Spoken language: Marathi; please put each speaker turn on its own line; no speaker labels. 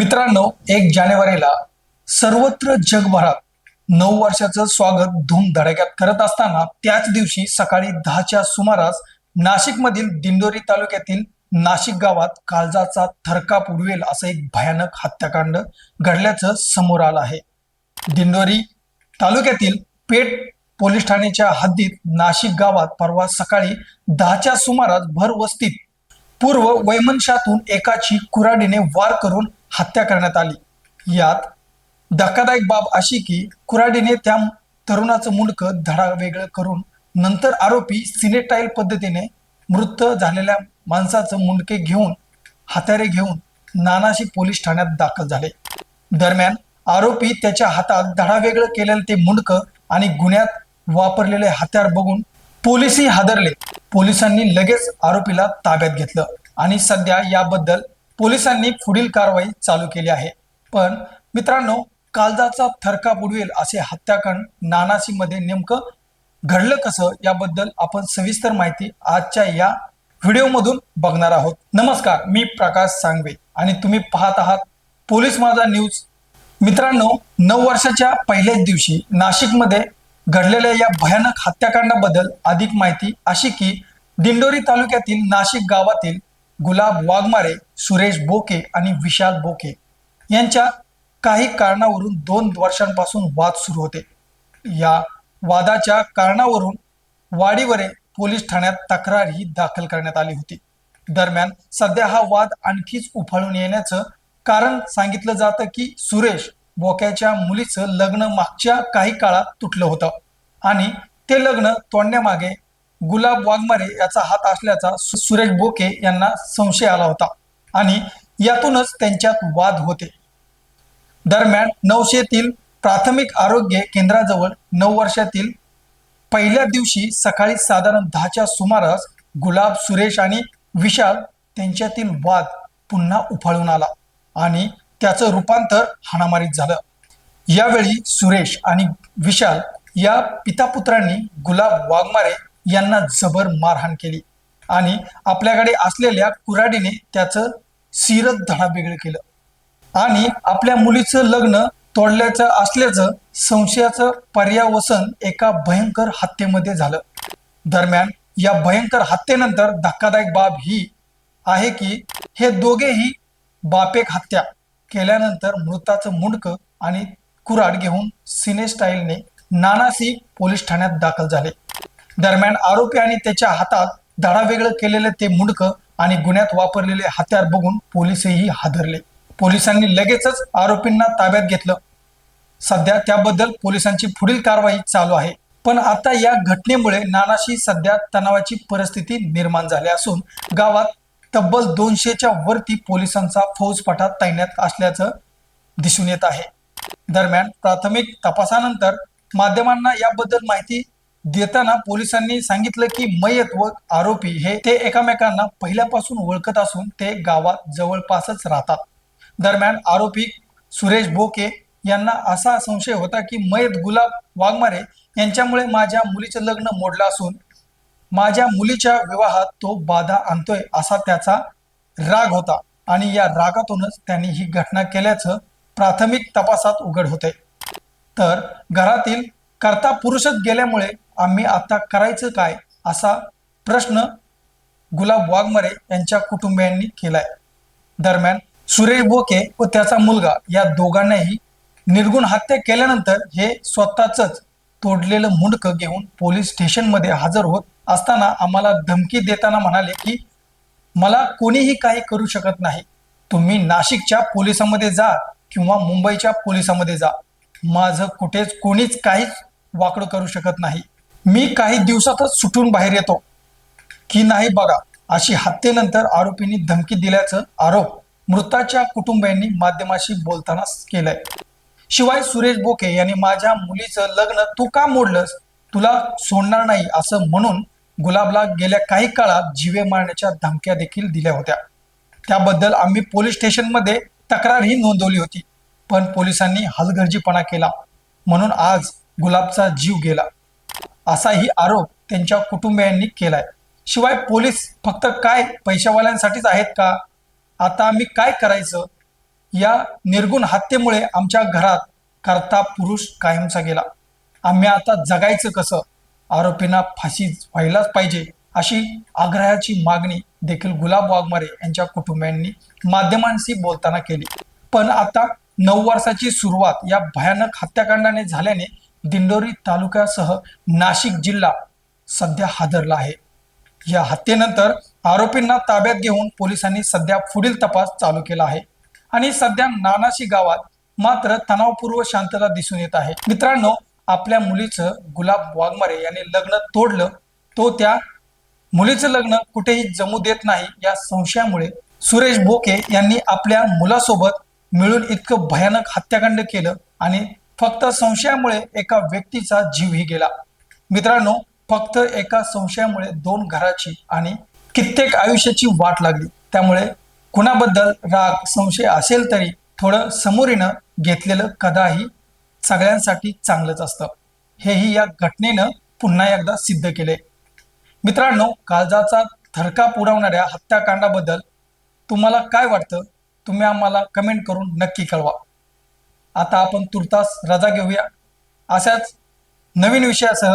मित्रांनो एक जानेवारीला सर्वत्र जगभरात नऊ वर्षाचं स्वागत धूमधडाक्यात करत असताना त्याच दिवशी सकाळी दहाच्या सुमारास नाशिकमधील दिंडोरी तालुक्यातील नाशिक गावात काळजाचा थरकाप उडवेल असं एक भयानक हत्याकांड घडल्याचं समोर आलं आहे. दिंडोरी तालुक्यातील पेठ पोलीस ठाण्याच्या हद्दीत नाशिक गावात परवा सकाळी दहाच्या सुमारास भर वस्तीत पूर्व वैमनशातून एकाची कुऱ्हाडीने वार करून हत्या करण्यात आली. यात धक्कादायक बाब अशी की कुऱ्हाडीने त्या तरुणाचं मुंडकं धडा वेगळं करून नंतर आरोपी सिनेटाईल पद्धतीने मृत झालेल्या माणसाचं मुंडके घेऊन हत्यारे घेऊन नानाशी पोलीस ठाण्यात दाखल झाले. दरम्यान आरोपी त्याच्या हातात धडावेगळं केलेलं ते मुंडकं आणि गुन्ह्यात वापरलेले हत्यार बघून पोलिसही हादरले. पोलिसांनी लगेच आरोपीला ताब्यात घेतलं आणि सध्या याबद्दल पोलिसांनी पुढील कारवाई चालू केली आहे. पण मित्रांनो कालदाचा थरका बुडवेल असे हत्याकांड नानासीमध्ये नेमकं घडलं कसं याबद्दल आपण सविस्तर माहिती आजच्या या व्हिडिओमधून बघणार आहोत. नमस्कार मी प्रकाश सांगवे आणि तुम्ही पाहत आहात पोलीस माझा न्यूज. मित्रांनो नऊ वर्षाच्या पहिल्याच दिवशी नाशिकमध्ये घडलेल्या या भयानक हत्याकांडाबद्दल अधिक माहिती अशी की दिंडोरी तालुक्यातील नाशिक गावातील गुलाब वाघमारे सुरेश बोके आणि विशाल बोके यांच्या काही कारणावरून दोन वर्षांपासून वाद सुरू होते. या वादाच्या कारणावरून वाडीवरे पोलीस ठाण्यात तक्रारही दाखल करण्यात आली होती. दरम्यान सध्या हा वाद आणखीच उफाळून येण्याचं कारण सांगितलं जातं की सुरेश बोक्याच्या मुलीचं लग्न मागच्या काही काळात तुटलं होतं. आणि ते लग्न तोडण्यामागे गुलाब वाघमारे याचा हात असल्याचा सुरेश बोके यांना संशय आला होता. आणि यातूनच त्यांच्यात वाद होते. दरम्यान नवशेतील प्राथमिक आरोग्य केंद्राजवळ नऊ वर्षातील पहिल्या दिवशी सकाळी साधारण दहाच्या सुमारास गुलाब सुरेश आणि विशाल त्यांच्यातील वाद पुन्हा उफाळून आला. आणि त्याचं रूपांतर हाणामारीत झालं. यावेळी सुरेश आणि विशाल या पितापुत्रांनी गुलाब वाघमारे यांना जबर मारहाण केली आणि आपल्याकडे असलेल्या कुऱ्हाडीने त्याचं सिरत धडावेगळं केलं. आणि आपल्या मुलीचं लग्न तोडल्याचं असल्याचं संशयाचं पर्यावसन एका भयंकर हत्येमध्ये झालं. दरम्यान या भयंकर हत्येनंतर धक्कादायक बाब ही आहे की हे दोघेही बापेक हत्या. केल्यानंतर मृताचं मुंडकं आणि कुराड घेऊन सिने स्टाईलने नानासी पोलीस ठाण्यात दाखल झाले. दरम्यान आरोपी आणि त्याच्या हातात धडावेगळं केलेलं ते मुंडकं आणि गुन्ह्यात वापरलेले हत्यार बघून पोलीसही हादरले. पोलिसांनी लगेचच आरोपींना ताब्यात घेतलं. सध्या त्याबद्दल पोलिसांची पुढील कारवाई चालू आहे. पण आता या घटनेमुळे नानाशी सध्या तणावाची परिस्थिती निर्माण झाली असून गावात तब्बल दोनशेच्या वरती पोलिसांचा फौजफाटा तैनात असल्याचं दिसून येत आहे. दरम्यान प्राथमिक तपासानंतर माध्यमांना याबद्दल माहिती देताना पोलिसांनी सांगितलं की मयत व आरोपी हे ते एकमेकांना पहिल्यापासून ओळखत असून ते गावात जवळपासच राहतात. दरम्यान आरोपी सुरेश बोके यांना असा संशय होता की मयत गुलाब वाघमारे यांच्यामुळे माझ्या मुलीचं लग्न मोडलं असून माझ्या मुलीच्या विवाहात तो बाधा आणतोय असा त्याचा राग होता. आणि या रागातूनच त्यांनी ही घटना केल्याचं प्राथमिक तपासात उघड होते. तर घरातील करता पुरुषच गेल्यामुळे आम्ही आता करायचं काय असा प्रश्न गुलाब वाघमारे यांच्या कुटुंबियांनी केलाय. दरम्यान सुरेश बोके व त्याचा मुलगा या दोघांनाही निर्गुण हत्या केल्यानंतर हे स्वतःच तोडलेलं मुंडकं घेऊन पोलीस स्टेशनमध्ये हजर होत असताना आम्हाला धमकी देताना म्हणाले की मला कोणीही काही करू शकत नाही. तुम्ही नाशिकच्या पोलिसांमध्ये जा किंवा मुंबईच्या पोलिसांमध्ये जा. माझं कुठेच कोणीच काहीच वाकडं करू शकत नाही. मी काही दिवसातच सुटून बाहेर येतो. की नाही बघा अशी हत्येनंतर आरोपींनी धमकी दिल्याचं आरोप मृताच्या कुटुंबियांनी माध्यमाशी बोलताना केलाय. शिवाय सुरेश बोके यांनी माझ्या मुलीचं लग्न तू का मोडलंस? तुला सोडणार नाही असं म्हणून गुलाबला गेल्या काही काळात जीवे मारण्याच्या धमक्या देखील दिल्या होत्या. त्याबद्दल आम्ही पोलीस स्टेशनमध्ये तक्रारही नोंदवली होती पण पोलिसांनी हलगर्जीपणा केला. म्हणून आज गुलाबचा जीव गेला. असाही आरोप त्यांच्या कुटुंबियांनी केलाय. शिवाय पोलीस फक्त काय पैशावाल्यांसाठीच आहेत का? आता आम्ही काय करायचं? या निर्गुण हत्येमुळे आमच्या घरात करता पुरुष कायमचा गेला. आम्ही आता जगायचं कसं? आरोपींना फाशी व्हायलाच पाहिजे अशी आग्रहाची मागणी देखील गुलाब वाघमारे यांच्या कुटुंबियांनी माध्यमांशी बोलताना केली. पण आता नऊ वर्षाची सुरुवात या भयानक हत्याकांडाने झाल्याने दिंडोरी तालुक्यासह नाशिक जिल्हा सध्या हादरला आहे. या हत्येनंतर आरोपींना ताब्यात घेऊन पोलिसांनी सध्या पुढील तपास चालू केला आहे. आणि सध्या नानाशी गावात मात्र तणावपूर्व शांतता दिसून येत आहे. मित्रांनो आपल्या मुलीचं गुलाब वाघमारे यांनी लग्न तोडलं. तो त्या मुलीचं लग्न कुठेही जमू देत नाही या संशयामुळे सुरेश बोके यांनी आपल्या मुलासोबत मिळून इतकं भयानक हत्याकांड केलं आणि फक्त संशयामुळे एका व्यक्तीचा जीवही गेला. मित्रांनो फक्त एका संशयामुळे दोन घराची आणि कित्येक आयुष्याची वाट लागली. त्यामुळे कुणाबद्दल राग संशय असेल तरी थोडं समोरीनं घेतलेलं कदाही सगळ्यांसाठी चांगलंच असतं. हेही या घटनेनं पुन्हा एकदा सिद्ध केले मित्रांनो काळजाचा थरकाप उडवणाऱ्या हत्याकांडाबद्दल तुम्हाला काय वाटतं? तुम्ही आम्हाला कमेंट करून नक्की कळवा. आता आपण तुर्तास रजा घेऊया. अशाच नवीन विषयासह